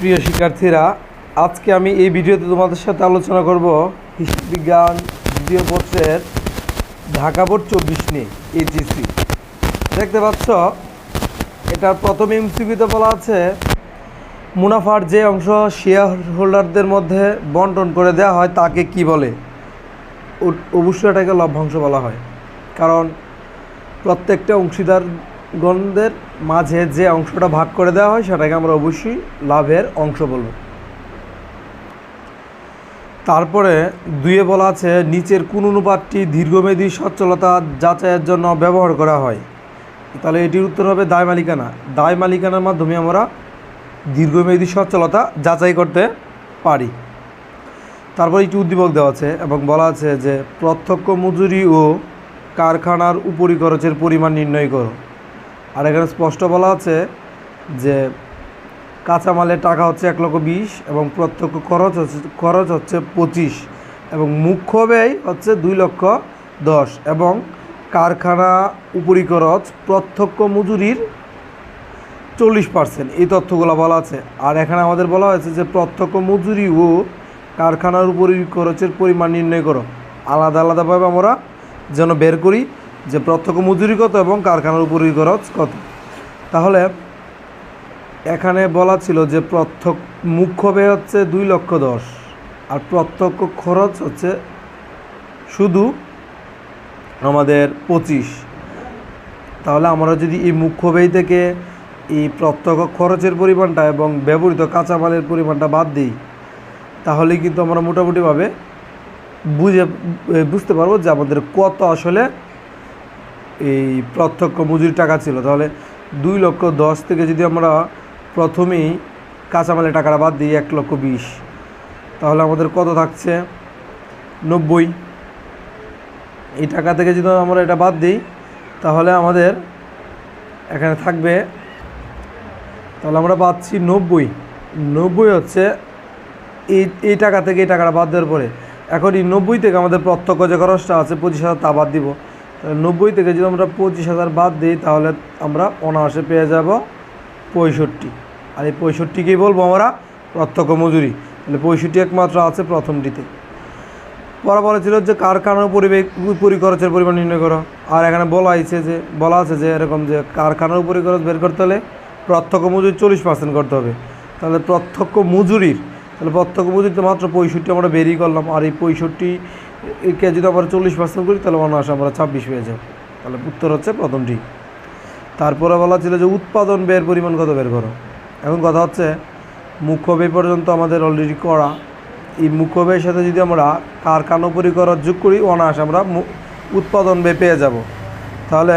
প্রিয় শিক্ষার্থীরা, আজকে আমি এই ভিডিওতে তোমাদের সাথে আলোচনা করব হিসাব বিজ্ঞান দ্বিতীয় পত্রের ঢাকা বোর্ড চব্বিশ নিয়ে এইচএসসি দেখতে পাচ্ছ, এটার প্রথম এমসিবিতে বলা আছে, মুনাফার যে অংশ শেয়ার হোল্ডারদের মধ্যে বন্টন করে দেওয়া হয়, তাকে কি বলে? অবশ্যই এটাকে লভ্যাংশ বলা হয়। কারণ প্রত্যেকটা অংশীদারগণদের মাঝে যে অংশটা ভাগ করে দেওয়া হয়, সেটাকে আমরা অবশ্যই লাভের অংশ বলব। তারপরে দুয়ে বলা আছে, নিচের কোন অনুপাতটি দীর্ঘমেয়াদী সচ্ছলতা যাচাইয়ের জন্য ব্যবহার করা হয়? তাহলে এটির উত্তর হবে দায় মালিকানা। দায় মালিকানার মাধ্যমে আমরা দীর্ঘমেয়াদী সচ্ছলতা যাচাই করতে পারি। তারপর একটি উদ্দীপক দেওয়া আছে এবং বলা আছে যে, প্রত্যক্ষ মজুরি ও কারখানার উপরি খরচের পরিমাণ নির্ণয় করো। আর এখানে স্পষ্ট বলা আছে যে কাঁচামালের টাকা হচ্ছে এক লক্ষ বিশ এবং প্রত্যক্ষ খরচ হচ্ছে খরচ হচ্ছে পঁচিশ এবং মুখ্য ব্যয় হচ্ছে দুই লক্ষ দশ এবং কারখানা উপরি খরচ প্রত্যক্ষ মজুরির চল্লিশ পার্সেন্ট। এই তথ্যগুলো বলা আছে। আর এখানে আমাদের বলা হয়েছে যে প্রত্যক্ষ মজুরি ও কারখানার উপরি খরচের পরিমাণ নির্ণয় করো। আলাদা আলাদাভাবে আমরা যেন বের করি। যে প্রত্যক্ষ মজুরি কত এবং কারখানার উপরি খরচ কত? তাহলে এখানে বলা ছিল যে প্রত্যক্ষ মুখ্য ব্যয় হচ্ছে দুই লক্ষ দশ, আর প্রত্যক্ষ খরচ হচ্ছে শুধু আমাদের পঁচিশ। তাহলে আমরা যদি এই মুখ্য ব্যয় থেকে এই প্রত্যক্ষ খরচের পরিমাণটা এবং ব্যবহৃত কাঁচামালের পরিমাণটা বাদ দিই, তাহলে কিন্তু আমরা মোটামুটিভাবে বুঝে বুঝতে পারব যে আমাদের কত আসলে এই প্রত্যক্ষ মজুরি টাকা ছিল, তাহলে দুই লক্ষ দশ থেকে যদি আমরা প্রথমেই কাঁচামালের টাকাটা বাদ দিই, এক লক্ষ বিশ, তাহলে আমাদের কত থাকছে? নব্বই। এই টাকা থেকে যদি আমরা এটা বাদ দিই, তাহলে আমাদের এখানে থাকবে, তাহলে আমরা পাচ্ছি নব্বই। নব্বই হচ্ছে এই এই টাকা থেকে এই টাকাটা বাদ দেওয়ার পরে। এখন এই নব্বই থেকে আমাদের প্রত্যক্ষ যে খরচটা আছে, পঁচিশ হাজার তা বাদ দিব। নব্বই থেকে যদি আমরা পঁচিশ হাজার বাদ দিই, তাহলে আমরা অনায়াসে পেয়ে যাব পঁয়ষট্টি। আর এই পঁয়ষট্টিকেই বলব আমরা? প্রত্যক্ষ মজুরি। তাহলে পঁয়ষট্টি একমাত্র আছে প্রথমটিতে। পরে বলেছিল যে কারখানার পরিবেশ পরিখরচের পরিমাণ নির্ণয় করো। আর এখানে বলা হয়েছে যে বলা আছে যে এরকম যে কারখানার উপরি খরচ বের করতে হলে প্রত্যক্ষ মজুরি চল্লিশ পার্সেন্ট করতে হবে। তাহলে প্রত্যক্ষ মজুরির তাহলে প্রত্যক্ষ মজুরিতে মাত্র পঁয়ষট্টি আমরা বেরিয়ে করলাম। আর এই পঁয়ষট্টি কে যদি আবার চল্লিশ পার্সেন্ট করি, তাহলে অনায়াসে আমরা ছাব্বিশ পেয়ে যাব। তাহলে উত্তর হচ্ছে প্রথমটি তারপরে বলা ছিল যে উৎপাদন ব্যয়ের পরিমাণ কত বের করো? এখন কথা হচ্ছে, মুখ্য ব্যয় পর্যন্ত আমাদের অলরেডি করা। এই মুখ্য ব্যয়ের সাথে যদি আমরা কারখানা পরিকরণ যোগ করি, অনায়াসে আমরা উৎপাদন ব্যয় পেয়ে যাব। তাহলে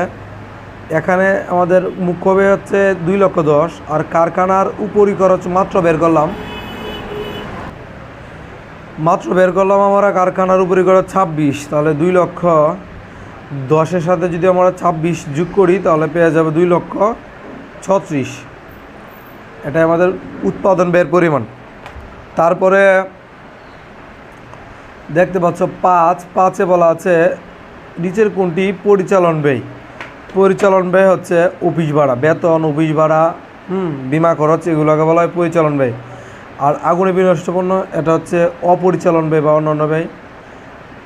এখানে আমাদের মুখ্য ব্যয় হচ্ছে দুই লক্ষ দশ, আর কারখানার উপরি খরচ মাত্র বের করলাম মাত্র বের করলাম আমরা কারখানার উপরে করে ছাব্বিশ, তাহলে দুই লক্ষ দশের সাথে যদি আমরা ছাব্বিশ যোগ করি, তাহলে পেয়ে যাবে দুই লক্ষ ছত্রিশ। এটাই আমাদের উৎপাদন ব্যয়ের পরিমাণ। তারপরে দেখতে পাচ্ছ পাঁচ, পাঁচে বলা আছে নিচের কোনটি? পরিচালন ব্যয়। পরিচালন ব্যয় হচ্ছে অফিস ভাড়া, বেতন, অফিস ভাড়া, হুম, বিমা খরচ, এগুলোকে বলা হয় পরিচালন ব্যয়। আর আগুনে বিনষ্টপণ্য এটা হচ্ছে অপরিচালন ব্যয় বা অন্যান্য ব্যয়।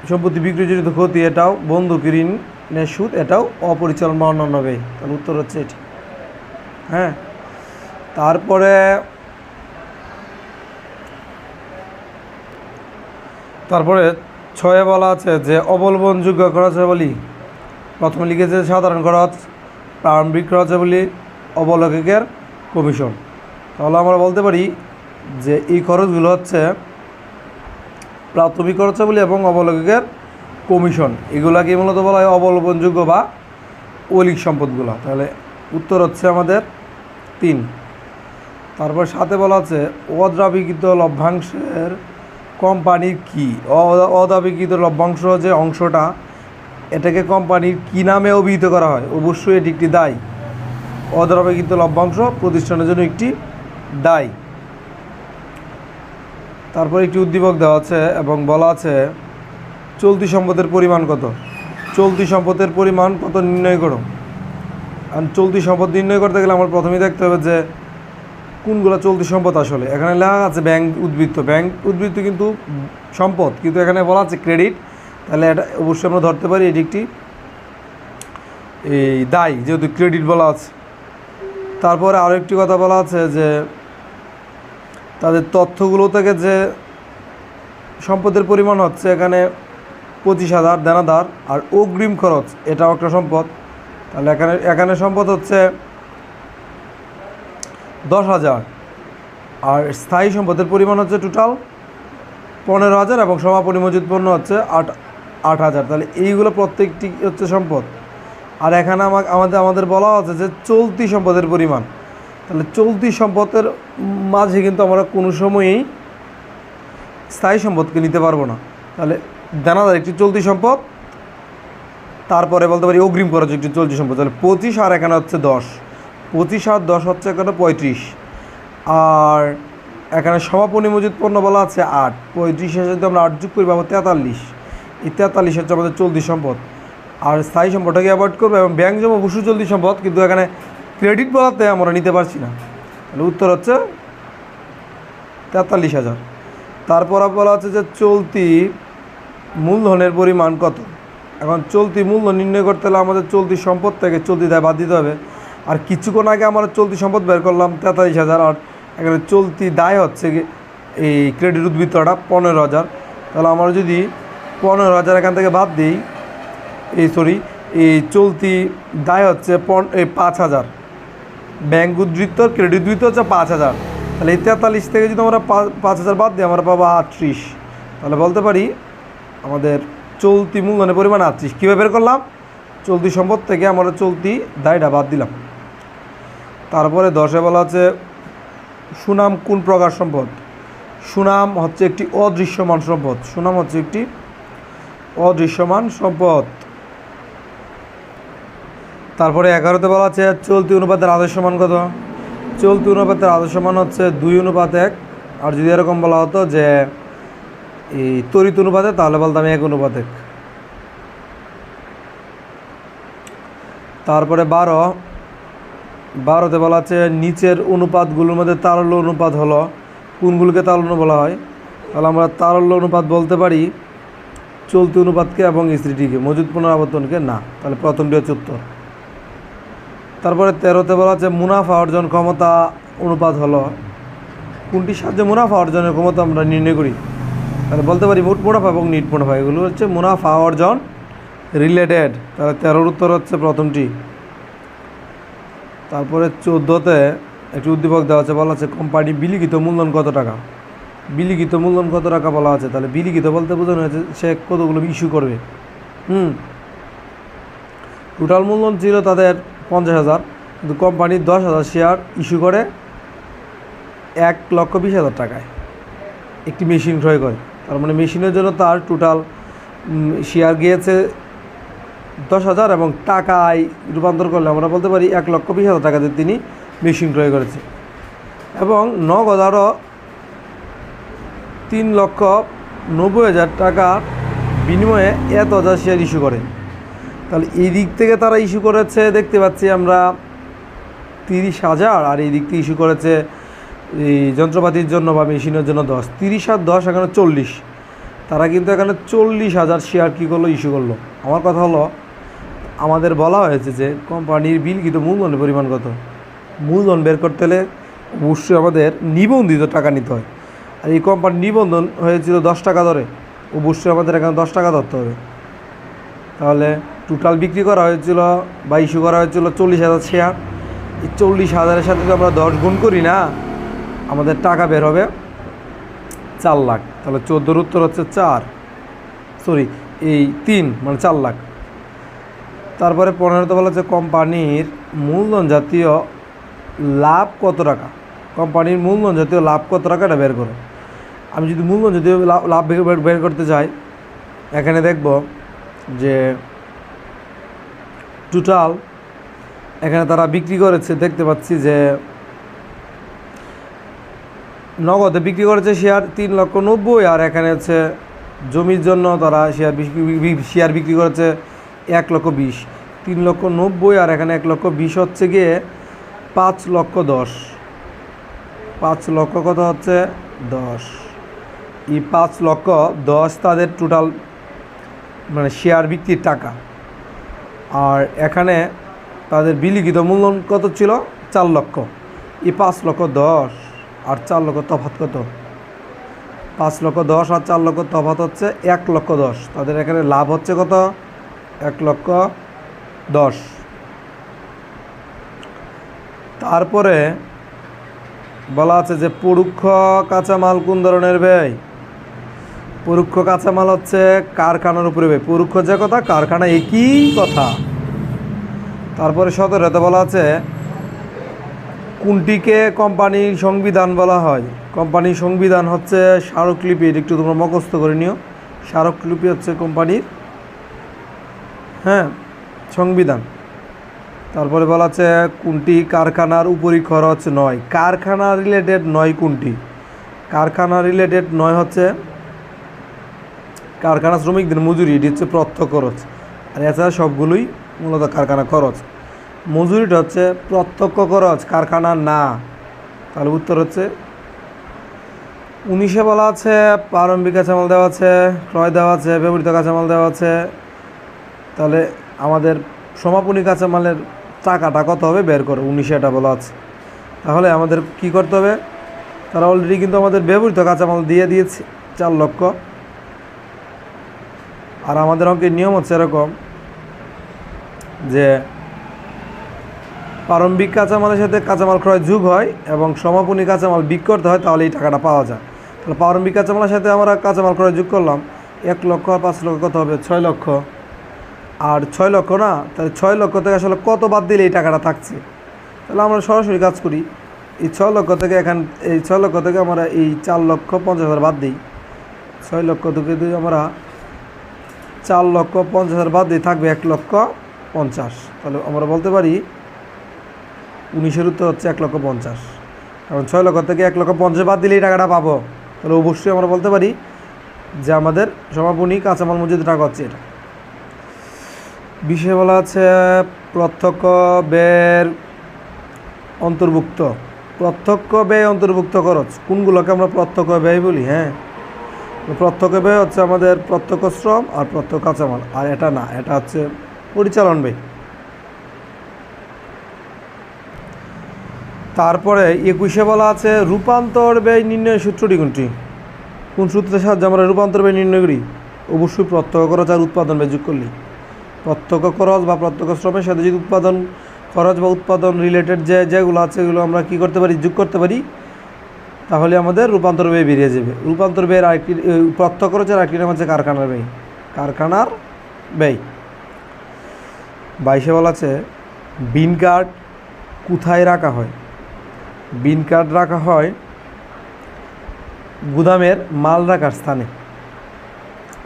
সম্পত্তি বিক্রিজনিত ক্ষতি, এটাও বন্ধুক ঋণের সুদ, এটাও অপরিচালন বা অন্যান্য ব্যয়। তাহলে উত্তর হচ্ছে এটি। হ্যাঁ? তারপরে তারপরে ছয়ে বলা আছে যে অবলম্বনযোগ্য বলি প্রথমে লিখেছে সাধারণ খরচ, প্রারম্ভিক খরচ বলি অবলোকিকের কমিশন। তাহলে আমরা বলতে পারি যে এই খরচগুলো হচ্ছে প্রাথমিক খরচাবলী এবং অবলোকিকের কমিশন। এগুলাকে মূলত বলা হয় অবলম্বনযোগ্য বা ঐলিক সম্পদগুলো। তাহলে উত্তর হচ্ছে আমাদের তিন। তারপর সাথে বলা আছে, অদ্রাবিকৃত লভ্যাংশের কোম্পানির কি? অদাবিকৃত লভ্যাংশ যে অংশটা, এটাকে কোম্পানির কি নামে অভিহিত করা হয়? অবশ্যই এটি একটি দায়। অদ্রাবিকৃত লভ্যাংশ প্রতিষ্ঠানের জন্য একটি দায়। তারপর একটি উদ্দীপক দেওয়া আছে এবং বলা আছে, চলতি সম্পদের পরিমাণ কত? চলতি সম্পদের পরিমাণ কত নির্ণয় করো। আর চলতি সম্পদ নির্ণয় করতে গেলে আমার প্রথমেই দেখতে হবে যে কোনগুলো চলতি সম্পদ আসলে। এখানে লেখা আছে ব্যাংক উদ্বৃত্ত। ব্যাংক উদ্বৃত্ত কিন্তু সম্পদ, কিন্তু এখানে বলা আছে ক্রেডিট। তাহলে এটা অবশ্যই আমরা ধরতে পারি, এটি একটি এই দায়, যেহেতু ক্রেডিট বলা আছে। তারপরে আরও একটি কথা বলা আছে যে তাদের তথ্যগুলো থেকে যে সম্পদের পরিমাণ হচ্ছে এখানে পঁচিশ হাজার দেনাদার আর অগ্রিম খরচ, এটাও একটা সম্পদ। তাহলে এখানে এখানে সম্পদ হচ্ছে দশ হাজার। আর স্থায়ী সম্পদের পরিমাণ হচ্ছে টোটাল পনেরো হাজার এবং সমাপনী মজুদ পণ্য হচ্ছে আট আট হাজার। তাহলে এইগুলো প্রত্যেকটি হচ্ছে সম্পদ। আর এখানে আমাকে, আমাদের আমাদের বলা হচ্ছে যে চলতি সম্পদের পরিমাণ। তাহলে চলতি সম্পদের মাঝে কিন্তু আমরা কোনো সময়ই স্থায়ী সম্পদকে নিতে পারব না। তাহলে দানাদার একটি চলতি সম্পদ, তারপরে বলতে পারি অগ্রিম খরচ একটি চলতি সম্পদ। তাহলে পঁচিশ আর এখানে হচ্ছে দশ। পঁচিশ আর দশ হচ্ছে এখানে পঁয়ত্রিশ। আর এখানে সমাপনী মজুদ পণ্য বলা আছে আট। পঁয়ত্রিশের যদি আমরা আট যোগ করি পাবো তেতাল্লিশ। এই তেতাল্লিশ হচ্ছে আমাদের চলতি সম্পদ। আর স্থায়ী সম্পদটাকে অ্যাভয়েড করব এবং ব্যাংক জমা অবশ্যই চলতি সম্পদ, কিন্তু এখানে ক্রেডিট বলাতে আমরা নিতে পারছি না। তাহলে উত্তর হচ্ছে তেতাল্লিশ হাজার। তারপর বলা হচ্ছে যে চলতি মূলধনের পরিমাণ কত? এখন চলতি মূলধন নির্ণয় করতে হলে আমাদের চলতি সম্পদ থেকে চলতি দায় বাদ দিতে হবে। আর কিছুক্ষণ আগে আমরা চলতি সম্পদ বের করলাম তেতাল্লিশ হাজার আর এখানে চলতি দায় হচ্ছে এই ক্রেডিট উদ্বৃত্তটা পনেরো হাজার। তাহলে আমরা যদি পনেরো হাজার এখান থেকে বাদ দিই, এই সরি এই চলতি দায় হচ্ছে পন এই পাঁচ হাজার। ব্যাংক উদ্ধৃত্ত ক্রেডিট উদ্ধৃত্ত হচ্ছে পাঁচ হাজার। তাহলে এই তেতাল্লিশ থেকে যদি আমরা পাঁচ হাজার বাদ দিই, আমরা পাবো আটত্রিশ। তাহলে বলতে পারি আমাদের চলতি মূলধনের পরিমাণ আটত্রিশ। কীভাবে বের করলাম? চলতি সম্পদ থেকে আমরা চলতি দায়টা বাদ দিলাম। তারপরে দশে বলা আছে সুনাম কোন প্রকার সম্পদ? সুনাম হচ্ছে একটি অদৃশ্যমান সম্পদ। সুনাম হচ্ছে একটি অদৃশ্যমান সম্পদ। তারপরে এগারোতে বলা আছে, চলতি অনুপাতের আদর্শমান কত? চলতি অনুপাতের আদর্শমান হচ্ছে দুই অনুপাত এক। আর যদি এরকম বলা হতো যে, এই তরিত অনুপাতে, তাহলে বলতাম এক অনুপাত এক। তারপরে বারো। বারোতে বলা আছে, নিচের অনুপাতগুলোর মধ্যে তারল্য অনুপাত হলো। কোনগুলোকে তারল্য বলা হয়? তাহলে আমরা তারল্য অনুপাত বলতে পারি, চলতি অনুপাতকে এবং স্ত্রীটিকে মজুদ পুনরাবর্তনকে না। তাহলে প্রথমটি হচ্ছে উত্তর। তারপরে তেরোতে বলা আছে মুনাফা অর্জন ক্ষমতা অনুপাত হলো। কোনটির সাহায্যে মুনাফা অর্জনের ক্ষমতা আমরা নির্ণয় করি? তাহলে বলতে পারি মোট মুনাফা এবং নিট মুনাফা। এগুলো হচ্ছে মুনাফা অর্জন রিলেটেড তাহলে তেরোর উত্তর হচ্ছে প্রথমটি। তারপরে চোদ্দোতে একটি উদ্দীপক দেওয়া আছে, বলা আছে কোম্পানি বিলিখিত মূলধন কত টাকা? বিলিখিত মূলধন কত টাকা বলা আছে? তাহলে বিলিখিত বলতে বোঝানো হয়েছে সে কতগুলো ইস্যু করবে। হুম। টোটাল মূলধন ছিল তাদের পঞ্চাশ হাজার, কিন্তু কোম্পানি দশ হাজার শেয়ার ইস্যু করে এক লক্ষ বিশ হাজার টাকায়। একটি মেশিন ক্রয় করে। তার মানে মেশিনের জন্য তার টোটাল শেয়ার গিয়েছে দশ হাজার এবং টাকায় রূপান্তর করলে আমরা বলতে পারি এক লক্ষ বিশ হাজার টাকাতে তিনি মেশিন ক্রয় করেছে। এবং নগদ আরও তিন লক্ষ নব্বই হাজার টাকা বিনিময়ে এত হাজার শেয়ার ইস্যু করে। তাহলে এই দিক থেকে তারা ইস্যু করেছে, দেখতে পাচ্ছি আমরা তিরিশ হাজার, আর এই দিক থেকে ইস্যু করেছে এই যন্ত্রপাতির জন্য বা মেশিনের জন্য দশ। তিরিশ আর দশ, এখানে চল্লিশ। তারা কিন্তু এখানে চল্লিশ হাজার শেয়ার কী করল ইস্যু করল। আমার কথা হলো, আমাদের বলা হয়েছে যে কোম্পানির বিল কিন্তু মূলধনের পরিমাণ কত? মূলধন বের করতে হলে অবশ্যই আমাদের নিবন্ধিত টাকা নিতে হয়। আর এই কোম্পানির নিবন্ধন হয়েছিল দশ টাকা ধরে অবশ্যই আমাদের এখানে দশ টাকা ধরতে হবে। তাহলে টোটাল বিক্রি করা হয়েছিল, বা ইস্যু করা হয়েছিল চল্লিশ হাজার শেয়ার। এই চল্লিশ হাজারের সাথে যদি আমরা দশ গুণ করি না, আমাদের টাকা বের হবে চার লাখ। তাহলে চোদ্দোর উত্তর হচ্ছে চার। সরি এই তিন মানে চার লাখ। তারপরে পনেরোতে বলা হচ্ছে কোম্পানির মূলধন জাতীয় লাভ কত টাকা? কোম্পানির মূলধন জাতীয় লাভ কত টাকা এটা বের করো। আমি যদি মূলধন জাতীয় লাভ- বের করতে চাই, এখানে দেখব যে টোটাল এখানে তারা বিক্রি করেছে, দেখতে পাচ্ছি যে নগদে বিক্রি করেছে শেয়ার তিন লক্ষ নব্বই, আর এখানে হচ্ছে জমির জন্য তারা শেয়ার শেয়ার বিক্রি করেছে এক লক্ষ বিশ, তিন লক্ষ নব্বই, আর এখানে এক লক্ষ বিশ হচ্ছে গিয়ে পাঁচ লক্ষ দশ। পাঁচ লক্ষ কত হচ্ছে? দশ। এই পাঁচ লক্ষ দশ তাদের টোটাল মানে শেয়ার বিক্রির টাকা। আর এখানে তাদের বিলিখিত মূল্যায়ন কত ছিল? চার লক্ষ। এই পাঁচ লক্ষ দশ আর চার লক্ষ তফাৎ কত? পাঁচ লক্ষ দশ আর চার লক্ষ তফাৎ হচ্ছে এক লক্ষ দশ। তাদের এখানে লাভ হচ্ছে কত? এক লক্ষ দশ। তারপরে বলা আছে যে পরোক্ষ কাঁচামাল কোন ধরনের ব্যয়? পরোক্ষ কাঁচামাল হচ্ছে কারখানার উপরে ব্যয়। পরোক্ষ যে কথা, কারখানা একই কথা। তারপরে সতেরোতে বলা আছে, কোনটিকে কোম্পানির সংবিধান বলা হয়? কোম্পানির সংবিধান হচ্ছে স্মারকলিপি এটা একটু তোমরা মুখস্থ করে নিও। স্মারকলিপি হচ্ছে কোম্পানির হ্যাঁ সংবিধান। তারপরে বলা আছে, কোনটি কারখানার উপরি খরচ নয়? কারখানা রিলেটেড নয় কোনটি? কারখানা রিলেটেড নয় হচ্ছে, কারখানা শ্রমিকদের মজুরি, এটি হচ্ছে প্রত্যক্ষ খরচ আর এছাড়া সবগুলোই মূলত কারখানা খরচ। মজুরিটা হচ্ছে প্রত্যক্ষ খরচ, কারখানা না। তাহলে উত্তর হচ্ছে, উনিশে বলা আছে, প্রারম্ভিক কাঁচামাল দেওয়া আছে, ক্রয় দেওয়া আছে, ব্যবহৃত কাঁচামাল দেওয়া আছে। তাহলে আমাদের সমাপনী কাঁচামালের টাকাটা কত হবে? বের করো, উনিশে এটা বলা আছে। তাহলে আমাদের কি করতে হবে? তারা অলরেডি কিন্তু আমাদের ব্যবহৃত কাঁচামাল দিয়ে দিয়েছে, চার লক্ষ। আর আমাদের অঙ্কের নিয়ম হচ্ছে এরকম যে প্রারম্ভিক কাঁচামালের সাথে কাঁচামাল ক্রয় যুগ হয় এবং সমাপনী কাঁচামাল বিক্রি করতে হয়, তাহলে এই টাকাটা পাওয়া যায়। তাহলে প্রারম্ভিক কাঁচামালের সাথে আমরা কাঁচামাল ক্রয় যুগ করলাম, এক লক্ষ আর পাঁচ লক্ষ কত হবে? ছয় লক্ষ। আর ছয় লক্ষ না, তাহলে ছয় লক্ষ থেকে আসলে কত বাদ দিলে এই টাকাটা থাকছে? তাহলে আমরা সরাসরি কাজ করি। এই ছয় লক্ষ থেকে এখান, এই ছয় লক্ষ থেকে আমরা এই চার লক্ষ পঞ্চাশ হাজার বাদ দিই। ছয় লক্ষ থেকে আমরা চার লক্ষ পঞ্চাশ হাজার বাদ দিই, থাকবে এক লক্ষ। পঞ্চাশ। তাহলে আমরা বলতে পারি উনিশের উত্তর হচ্ছে এক লক্ষ পঞ্চাশ। কারণ ছয় লক্ষ থেকে এক লক্ষ পঞ্চাশ বাদ দিলে এই টাকাটা পাবো। তাহলে অবশ্যই আমরা বলতে পারি যে আমাদের সমাপনী কাঁচামাল মজুদ টাকা হচ্ছে এটা। বিষয়ে বলা আছে প্রত্যক্ষ ব্যয়ের অন্তর্ভুক্ত। প্রত্যক্ষ ব্যয় অন্তর্ভুক্ত খরচ। কোনগুলোকে আমরা প্রত্যক্ষ ব্যয় বলি? হ্যাঁ। প্রত্যক্ষ ব্যয় হচ্ছে আমাদের প্রত্যক্ষ শ্রম আর প্রত্যক্ষ কাঁচামাল। আর এটা না, এটা হচ্ছে পরিচালন ব্যয় তারপরে একুশে বলা আছে, রূপান্তর ব্যয় নির্ণয় সূত্রটি কোনটি কোন সূত্রের সাহায্যে আমরা রূপান্তর ব্যয় নির্ণয় করি? অবশ্যই প্রত্যক্ষ খরচ আর উৎপাদন ব্যয় যোগ করলি প্রত্যক্ষ খরচ বা প্রত্যক্ষ শ্রমের সাথে যদি উৎপাদন, খরচ বা উৎপাদন রিলেটেড যে যেগুলো আছে সেগুলো আমরা কী করতে পারি? যোগ করতে পারি। তাহলে আমাদের রূপান্তর ব্যয় বেরিয়ে যাবে। রূপান্তর ব্যয়ের আরেকটি প্রত্যক্ষ খরচের আরেকটি নাম হচ্ছে কারখানার ব্যয়। কারখানার ব্যয়। বাইশে বলা আছে, বিন কার্ড কোথায় রাখা হয়? বিন কার্ড রাখা হয় গুদামের মাল রাখার স্থানে।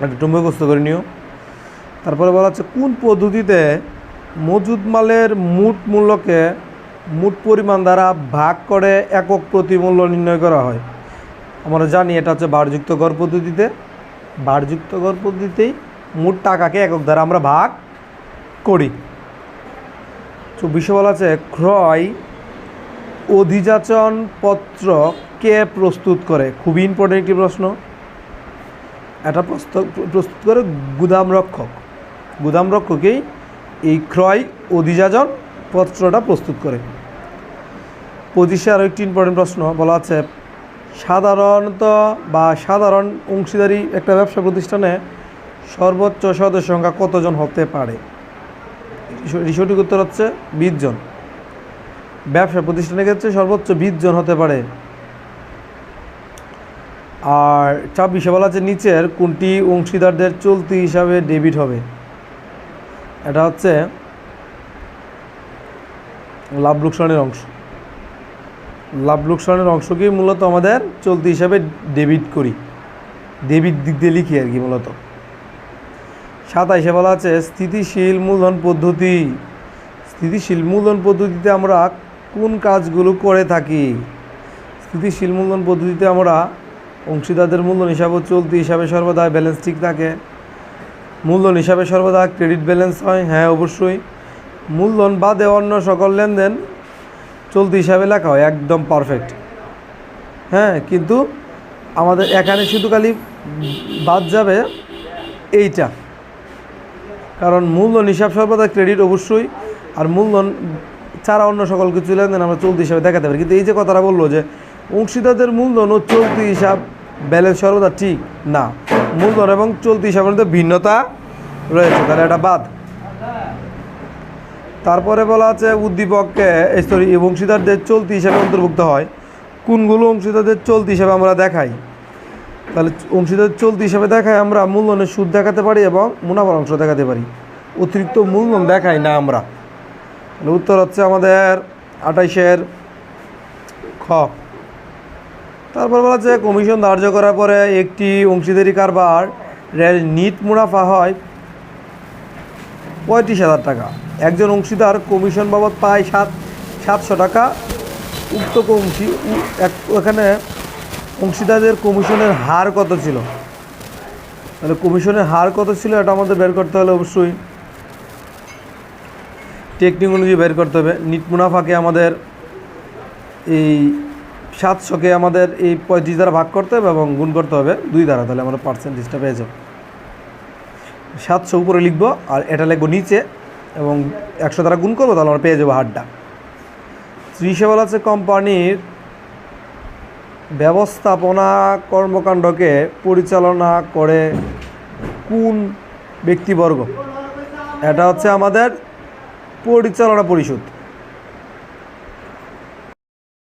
একটা মুখস্থ করে নিও। তারপরে বলা হচ্ছে কোন পদ্ধতিতে মজুদ মালের মুট মূল্যকে মুট পরিমাণ দ্বারা ভাগ করে একক প্রতি মূল্য নির্ণয় করা হয়? আমরা জানি এটা হচ্ছে বারযুক্ত গড় পদ্ধতিতে। বারযুক্ত গড় পদ্ধতিতেই মোট টাকাকে একক দ্বারা আমরা ভাগ চব্বিশে বলা আছে, ক্রয় অধিযাচন পত্র কে প্রস্তুত করে? খুবই ইম্পর্টেন্ট একটি প্রশ্ন। এটা প্রস্তুত করে গুদাম রক্ষক। গুদাম রক্ষকেই এই ক্রয় অধিযাজন পত্রটা প্রস্তুত করে। পঁচিশে আরও একটি ইম্পর্টেন্ট প্রশ্ন, বলা আছে, সাধারণত বা সাধারণ অংশীদারি একটা ব্যবসা প্রতিষ্ঠানে সর্বোচ্চ সদস্য সংখ্যা কতজন হতে পারে? সঠিক উত্তর হচ্ছে বিশ জন। ব্যবসা প্রতিষ্ঠানের ক্ষেত্রে সর্বোচ্চ বিশ জন হতে পারে। আর ছাব্বিশে বলা আছে, নিচের কোনটি অংশীদারদের চলতি হিসাবে ডেবিট হবে? এটা হচ্ছে লাভ লোকসানের অংশ। লাভ লোকসানের অংশকেই মূলত আমাদের চলতি হিসাবে ডেবিট করি। ডেবিট দিক দিয়ে লিখি আর কি মূলত। সাতাইশে বলা আছে, স্থিতিশীল মূলধন পদ্ধতি। স্থিতিশীল মূলধন পদ্ধতিতে আমরা কোন কাজগুলো করে থাকি? স্থিতিশীল মূলধন পদ্ধতিতে আমরা অংশীদারদের মূলধন হিসাবে চলতি হিসাবে সর্বদা ব্যালেন্স ঠিক থাকে। মূলধন হিসাবে সর্বদা ক্রেডিট ব্যালেন্স হয় হ্যাঁ অবশ্যই। মূলধন বাদে অন্য সকল লেনদেন চলতি হিসাবে লেখা হয়, একদম পারফেক্ট হ্যাঁ কিন্তু আমাদের এখানে শুধু খালি বাদ যাবে এইটা। কারণ মূলধন, হিসাব সর্বদা ক্রেডিট অবশ্যই, আর মূলধন ছাড়া অন্য সকল কিছু লেনদেন আমরা চলতি হিসাবে দেখাতে পারি। কিন্তু এই যে কথাটা বলল যে অংশীদারদের মূলধন ও চলতি হিসাব ব্যালেন্স সর্বদা ঠিক, না। মূলধন এবং চলতি হিসাবের মধ্যে ভিন্নতা রয়েছে, তাহলে এটা বাদ। তারপরে বলা আছে উদ্দীপককে সরি অংশীদারদের চলতি হিসাবে অন্তর্ভুক্ত হয়। কোনগুলো অংশীদারদের চলতি হিসাবে আমরা দেখাই? তাহলে অংশীদার চলতি হিসাবে দেখায় আমরা মূলধনের সুদ দেখাতে পারি এবং মুনাফার অংশ দেখাতে পারি। অতিরিক্ত মূলধন দেখাই না আমরা। উত্তর হচ্ছে আমাদের আঠাইশের খ। তারপর বলা হচ্ছে কমিশন ধার্য করার পরে একটি অংশীদারি কারবার রেল নিট মুনাফা হয় পঁয়ত্রিশ হাজার টাকা। একজন অংশীদার কমিশন বাবদ পায় সাত সাতশো টাকা। উক্ত অংশী ওখানে অংশীদারদের কমিশনের হার কত ছিল? তাহলে কমিশনের হার কত ছিল এটা আমাদের বের করতে হলে অবশ্যই টেকনিক অনুযায়ী বের করতে হবে। নিট মুনাফাকে আমাদের এই সাতশোকে আমাদের এই পঁয়ত্রিশ দ্বারা ভাগ করতে হবে এবং গুণ করতে হবে দুই দ্বারা, তাহলে আমরা পার্সেন্টেজটা পেয়ে যাব। সাতশো উপরে লিখব আর এটা লিখব নিচে এবং একশো দ্বারা গুণ করব, তাহলে আমরা পেয়ে যাব হারটা। ত্রিশে বলা আছে কোম্পানির ব্যবস্থাপনা কর্মকাণ্ডকে পরিচালনা করে কোন ব্যক্তিবর্গ? এটা হচ্ছে আমাদের পরিচালনা পরিষদ।